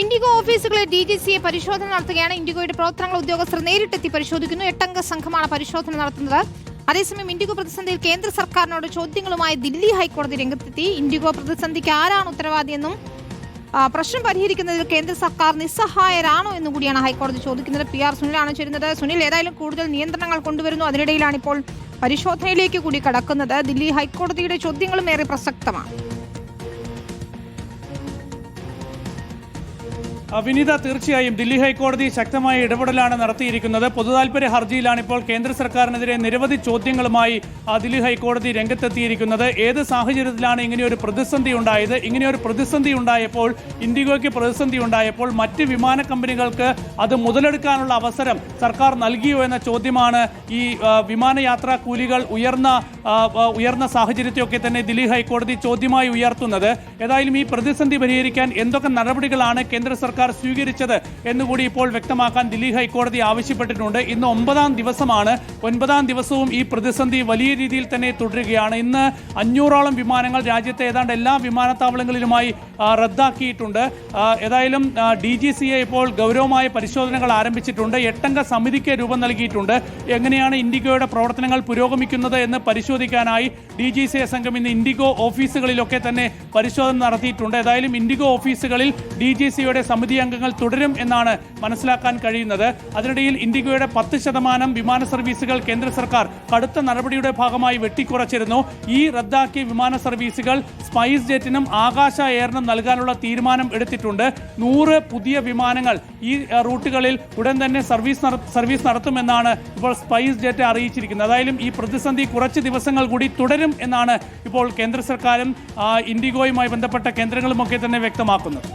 IndiGo ഓഫീസുകളിൽ D G സിയെ പരിശോധന നടത്തുകയാണ്. ഇൻഡിഗോയുടെ പ്രവർത്തനങ്ങൾ ഉദ്യോഗസ്ഥർ നേരിട്ടെത്തി പരിശോധിക്കുന്നു. എട്ടംഗ സംഘമാണ് പരിശോധന നടത്തുന്നത്. അതേസമയം ഇൻഡിഗോ പ്രതിസന്ധിയിൽ കേന്ദ്ര സർക്കാരിനോട് ചോദ്യങ്ങളുമായി ദില്ലി ഹൈക്കോടതി രംഗത്തെത്തി. ഇൻഡിഗോ പ്രതിസന്ധിക്ക് ആരാണ് ഉത്തരവാദിയെന്നും പ്രശ്നം പരിഹരിക്കുന്നതിൽ കേന്ദ്ര സർക്കാർ നിസ്സഹായരാണോ എന്നും കൂടിയാണ് ഹൈക്കോടതി ചോദിക്കുന്നത്. പി ആർ സുനിലാണ് ചേരുന്നത്. സുനിൽ ഏതായാലും കൂടുതൽ നിയന്ത്രണങ്ങൾ കൊണ്ടുവരുന്നു. അതിനിടയിലാണ് ഇപ്പോൾ പരിശോധനയിലേക്ക് കൂടി കടക്കുന്നത്. ദില്ലി ഹൈക്കോടതിയുടെ ചോദ്യങ്ങളും ഏറെ പ്രസക്തമാണ്. വിനീത തീർച്ചയായും ദില്ലി ഹൈക്കോടതി ശക്തമായ ഇടപെടലാണ് നടത്തിയിരിക്കുന്നത്. പൊതുതാൽപര്യ ഹർജിയിലാണ് ഇപ്പോൾ കേന്ദ്ര സർക്കാരിനെതിരെ നിരവധി ചോദ്യങ്ങളുമായി ദില്ലി ഹൈക്കോടതി രംഗത്തെത്തിയിരിക്കുന്നത്. ഏത് സാഹചര്യത്തിലാണ് ഇങ്ങനെയൊരു പ്രതിസന്ധി ഉണ്ടായത്? ഇങ്ങനെയൊരു പ്രതിസന്ധി ഉണ്ടായപ്പോൾ ഇൻഡിഗോയ്ക്ക് പ്രതിസന്ധി ഉണ്ടായപ്പോൾ മറ്റ് വിമാന കമ്പനികൾക്ക് അത് മുതലെടുക്കാനുള്ള അവസരം സർക്കാർ നൽകിയോ എന്ന ചോദ്യമാണ് ഈ വിമാനയാത്രാ കൂലികൾ ഉയർന്ന ഉയർന്ന സാഹചര്യത്തെയൊക്കെ തന്നെ ദില്ലി ഹൈക്കോടതി ചോദ്യമായി ഉയർത്തുന്നത്. ഏതായാലും ഈ പ്രതിസന്ധി പരിഹരിക്കാൻ എന്തൊക്കെ നടപടികളാണ് കേന്ദ്ര സർക്കാർ സ്വീകരിച്ചത് എന്നുകൂടി ഇപ്പോൾ വ്യക്തമാക്കാൻ ദില്ലി ഹൈക്കോടതി ആവശ്യപ്പെട്ടിട്ടുണ്ട്. ഇന്ന് ഒമ്പതാം ദിവസമാണ്. ഒൻപതാം ദിവസവും ഈ പ്രതിസന്ധി വലിയ രീതിയിൽ തന്നെ തുടരുകയാണ്. ഇന്ന് അഞ്ഞൂറോളം വിമാനങ്ങൾ രാജ്യത്തെ ഏതാണ്ട് എല്ലാ വിമാനത്താവളങ്ങളിലുമായി റദ്ദാക്കിയിട്ടുണ്ട്. ഏതായാലും ഡി ജി സി എ ഇപ്പോൾ ഗൗരവമായ പരിശോധനകൾ ആരംഭിച്ചിട്ടുണ്ട്. എട്ടംഗ സമിതിക്ക് രൂപം നൽകിയിട്ടുണ്ട്. എങ്ങനെയാണ് ഇൻഡിഗോയുടെ പ്രവർത്തനങ്ങൾ പുരോഗമിക്കുന്നത് എന്ന് പരിശോധിക്കാനായി ഡി ജി സി എ സംഘം ഇന്ന് ഇൻഡിഗോ ഓഫീസുകളിലൊക്കെ തന്നെ പരിശോധന നടത്തിയിട്ടുണ്ട്. ഏതായാലും ഇൻഡിഗോ ഓഫീസുകളിൽ ഡി ജി സിയുടെ സമിതി അംഗങ്ങൾ തുടരും എന്നാണ് മനസ്സിലാക്കാൻ കഴിയുന്നത്. അതിനിടയിൽ ഇൻഡിഗോയുടെ പത്ത് ശതമാനം വിമാന സർവീസുകൾ കേന്ദ്ര സർക്കാർ കടുത്ത നടപടിയുടെ ഭാഗമായി വെട്ടിക്കുറച്ചിരുന്നു. ഈ റദ്ദാക്കിയ വിമാന സർവീസുകൾ സ്പൈസ് ജെറ്റിനും ആകാശ എയറിനും നൽകാനുള്ള തീരുമാനം എടുത്തിട്ടുണ്ട്. നൂറ് പുതിയ വിമാനങ്ങൾ ഈ റൂട്ടുകളിൽ ഉടൻ തന്നെ സർവീസ് സർവീസ് നടത്തുമെന്നാണ് ഇപ്പോൾ സ്പൈസ് ജെറ്റ് അറിയിച്ചിരിക്കുന്നത്. അതായാലും ഈ പ്രതിസന്ധി കുറച്ച് ദിവസങ്ങൾ കൂടി തുടരും എന്നാണ് ഇപ്പോൾ കേന്ദ്ര സർക്കാരും ഇൻഡിഗോയുമായി ബന്ധപ്പെട്ട കേന്ദ്രങ്ങളുമൊക്കെ തന്നെ വ്യക്തമാക്കുന്നത്.